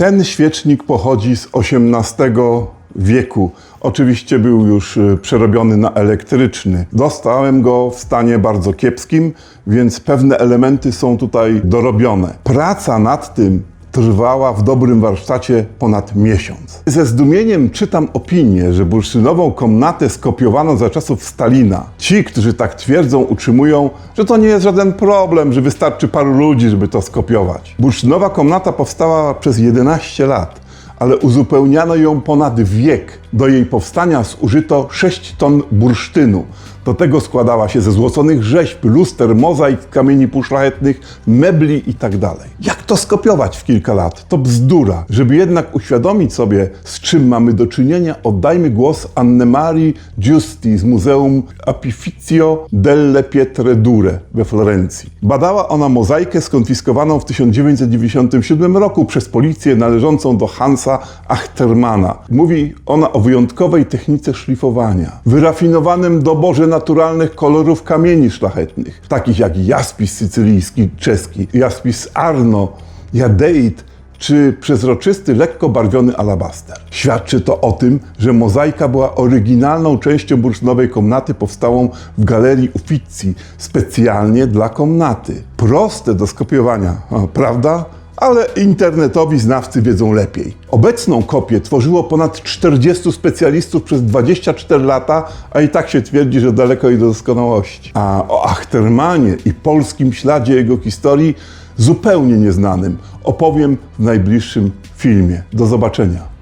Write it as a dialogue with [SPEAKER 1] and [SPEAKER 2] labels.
[SPEAKER 1] Ten świecznik pochodzi z XVIII wieku. Oczywiście był już y, przerobiony na elektryczny. Dostałem go w stanie bardzo kiepskim, więc pewne elementy są tutaj dorobione. Praca nad tym trwała w dobrym warsztacie ponad miesiąc. Ze zdumieniem czytam opinię, że bursztynową komnatę skopiowano za czasów Stalina. Ci, którzy tak twierdzą, utrzymują, że to nie jest żaden problem, że wystarczy paru ludzi, żeby to skopiować. Bursztynowa komnata powstała przez 11 lat ale uzupełniano ją ponad wiek. Do jej powstania zużyto 6 ton bursztynu. Do tego składała się ze złoconych rzeźb, luster, mozaik, kamieni półszlachetnych, mebli itd. Jak to skopiować w kilka lat? To bzdura. Żeby jednak uświadomić sobie, z czym mamy do czynienia, oddajmy głos Annemarii Giusti z Muzeum Apifizio delle Pietre Dure we Florencji. Badała ona mozaikę skonfiskowaną w 1997 roku przez policję należącą do Hansa Achtermana. Mówi ona o wyjątkowej technice szlifowania, wyrafinowanym doborze naturalnych kolorów kamieni szlachetnych, takich jak jaspis sycylijski, czeski, jaspis arno, jadeit czy przezroczysty, lekko barwiony alabaster. Świadczy to o tym, że mozaika była oryginalną częścią bursztynowej komnaty powstałą w galerii Uffizi specjalnie dla komnaty. Proste do skopiowania, prawda? Ale internetowi znawcy wiedzą lepiej. Obecną kopię tworzyło ponad 40 specjalistów przez 24 lata, a i tak się twierdzi, że daleko jej do doskonałości. A o Achtermanie i polskim śladzie jego historii zupełnie nieznanym opowiem w najbliższym filmie. Do zobaczenia.